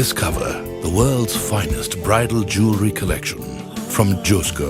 Discover the world's finest bridal jewelry collection from Josco.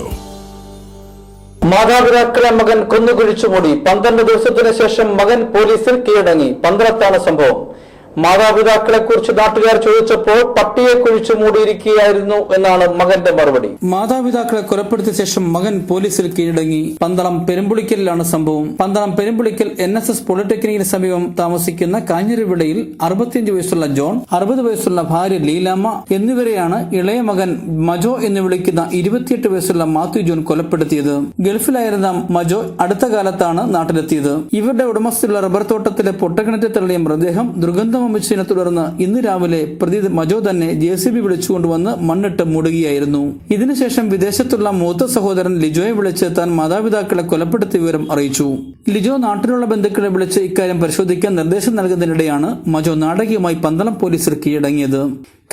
മാതാപിതാക്കളെ മകൻ കൊന്നുകുഴിച്ചു മൂടി. പന്ത്രണ്ട് ദിവസത്തിനു ശേഷം മകൻ പോലീസിൽ കീഴടങ്ങി. പന്ത്രണ്ടാണ് സംഭവം. മാതാപിതാക്കളെ കുറിച്ച് നാട്ടുകാർ ചോദിച്ചപ്പോൾ പട്ടിയെ കുഴിച്ചു മൂടിയിരിക്കുകയായിരുന്നു എന്നാണ് മകന്റെ മറുപടി. മാതാപിതാക്കളെ കൊലപ്പെടുത്തിയ ശേഷം മകൻ പോലീസിൽ കീഴടങ്ങി. പന്തളം പെരുമ്പുളിക്കലിലാണ് സംഭവം. Pandalam Perumpulickal N S S പോളിടെക്നിക്കിന് സമീപം താമസിക്കുന്ന കാഞ്ഞിരവിടയിൽ അറുപത്തിയഞ്ച് വയസ്സുള്ള ജോൺ അറുപത് വയസ്സുള്ള ഭാര്യ ലീലാമ്മ എന്നിവരെയാണ് ഇളയ മകൻ മജോ എന്ന് വിളിക്കുന്ന ഇരുപത്തിയെട്ട് വയസ്സുള്ള മാത്യു ജോൺ കൊലപ്പെടുത്തിയത്. ഗൾഫിലായിരുന്ന മജോ അടുത്ത കാലത്താണ് നാട്ടിലെത്തിയത്. ഇവരുടെ ഉടമസ്ഥയുള്ള റബ്ബർ തോട്ടത്തിലെ പൊട്ടക്കിണറ്റിൽ തള്ളിയ മൃതദേഹം ദുർഗന്ധം വമിച്ചതിനെ തുടർന്ന് ഇന്ന് രാവിലെ പ്രതി മജോ തന്നെ ജെ സി ബി വിളിച്ചുകൊണ്ടുവന്ന് മണ്ണിട്ട് മൂടുകയായിരുന്നു. ഇതിനുശേഷം വിദേശത്തുള്ള മൂത്ത സഹോദരൻ ലിജോയെ വിളിച്ച് താൻ മാതാപിതാക്കളെ കൊലപ്പെടുത്തിയ വിവരം അറിയിച്ചു. ലിജോ നാട്ടിലുള്ള ബന്ധുക്കളെ വിളിച്ച് ഇക്കാര്യം പരിശോധിക്കാൻ നിർദ്ദേശം നൽകുന്നതിനിടെയാണ് മജോ നാടകീയമായി പന്തളം പോലീസിൽ കീഴടങ്ങിയത്.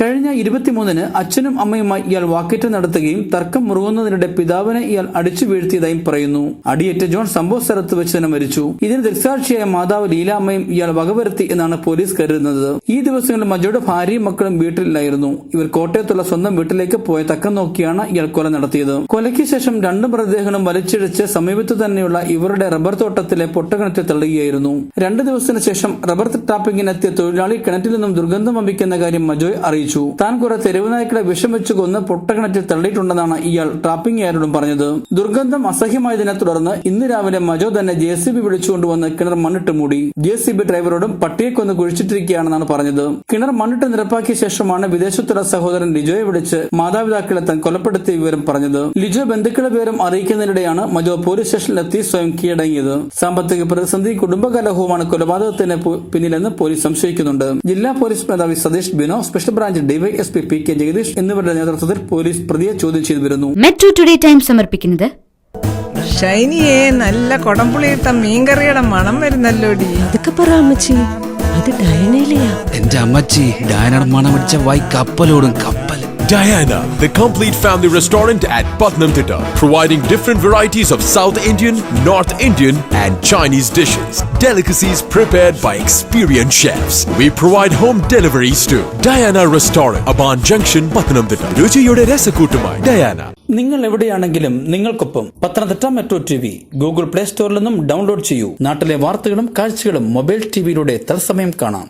കഴിഞ്ഞ ഇരുപത്തിമൂന്നിന് അച്ഛനും അമ്മയുമായി ഇയാൾ വാക്കേറ്റം നടത്തുകയും തർക്കം മുറുകുന്നതിനിടെ പിതാവിനെ ഇയാൾ അടിച്ചു വീഴ്ത്തിയതായും പറയുന്നു. അടിയേറ്റ ജോൺ സംഭവ സ്ഥലത്ത് വെച്ച് തന്നെ മരിച്ചു. ഇതിന് ദൃക്സാക്ഷിയായ മാതാവ് ലീലാമ്മയും ഇയാൾ വകവരുത്തി എന്നാണ് പോലീസ് കരുതുന്നത്. ഈ ദിവസങ്ങളിൽ മജോയുടെ ഭാര്യയും മക്കളും വീട്ടിലില്ലായിരുന്നു ഇവർ കോട്ടയത്തുള്ള സ്വന്തം വീട്ടിലേക്ക് പോയ തക്കം നോക്കിയാണ് ഇയാൾ കൊല നടത്തിയത്. കൊലയ്ക്ക് ശേഷം രണ്ട് മൃതദേഹങ്ങളും വലിച്ചിഴച്ച് സമീപത്ത് തന്നെയുള്ള ഇവരുടെ റബ്ബർ തോട്ടത്തിലെ പൊട്ടക്കിണറ്റിൽ തള്ളുകയായിരുന്നു. രണ്ടു ദിവസത്തിന് ശേഷം റബ്ബർ ടാപ്പിങ്ങിനെത്തിയ തൊഴിലാളി കിണറ്റിൽ നിന്നും ദുർഗന്ധം വമിക്കുന്ന കാര്യം മജോയ് അറിയിച്ചു. താൻ കുറെ തെരുവ് നായ്ക്കളെ വിഷം വെച്ച് കൊന്ന് പൊട്ടക്കിണറ്റിൽ തള്ളിയിട്ടുണ്ടെന്നാണ് ഇയാൾ ട്രാപ്പിംഗുകാരോടും പറഞ്ഞത്. ദുർഗന്ധം അസഹ്യമായതിനെ തുടർന്ന് ഇന്ന് രാവിലെ മജോ തന്നെ ജെ സി ബി വിളിച്ചുകൊണ്ടുവന്ന് കിണർ മണ്ണിട്ട് മൂടി. ജെ സി ബി ഡ്രൈവറോടും പട്ടിയെ കൊന്ന് കുഴിച്ചിട്ടിരിക്കുകയാണെന്നാണ് പറഞ്ഞത്. കിണർ മണ്ണിട്ട് നിരപ്പാക്കിയ ശേഷമാണ് വിദേശത്തുള്ള സഹോദരൻ ലിജോയെ വിളിച്ച് മാതാപിതാക്കളെ തൻ കൊലപ്പെടുത്തിയ വിവരം പറഞ്ഞത്. ലിജോ ബന്ധുക്കളുടെ വിവരം അറിയിക്കുന്നതിനിടെയാണ് മജോ പോലീസ് സ്റ്റേഷനിലെത്തി സ്വയം കീഴടങ്ങിയത്. സാമ്പത്തിക പ്രതിസന്ധി കുടുംബകലഹവുമാണ് കൊലപാതകത്തിന് പിന്നിലെന്ന് പോലീസ് സംശയിക്കുന്നുണ്ട്. ജില്ലാ പോലീസ് മേധാവി Satheesh Bino special branch DYSP P K Jagadeesh എന്നിവരുടെ നേതൃത്വത്തിൽ പോലീസ് പ്രതിയെ ചോദ്യം ചെയ്തു വരുന്നു. മെട്രോ ടുഡേ ടൈം സമർപ്പിക്കുന്നത് ഷൈനിയെ നല്ല കൊടംപുളിയിട്ട മീൻകറിയുടെ മണം വരുന്നല്ലോടി. അതൊക്കെ പറ അമ്മച്ചി. അത് ഡയനയിലെയാ. എന്റെ അമ്മച്ചി ഡയനയുടെ മണം അടിച്ച വായി കപ്പലോടും കപ്പൽ Diana, the complete family restaurant at Putnam Thitta, providing different varieties of South Indian, North Indian, and Chinese dishes. Delicacies prepared by experienced chefs. We provide home deliveries too. Diana Restaurant, Aban Junction, Putnam Thitta. രുചിയുടെ രസക്കൂട്ടുമായി Diana നിങ്ങൾ എവിടെയാണെങ്കിലും നിങ്ങൾക്കൊപ്പം Pathanamthitta metro T V Google play സ്റ്റോറിൽ നിന്നും download ചെയ്യൂ നാട്ടിലെ വാർത്തകളും കാഴ്ചകളും മൊബൈൽ ടിവിയിലൂടെ തത്സമയം കാണാം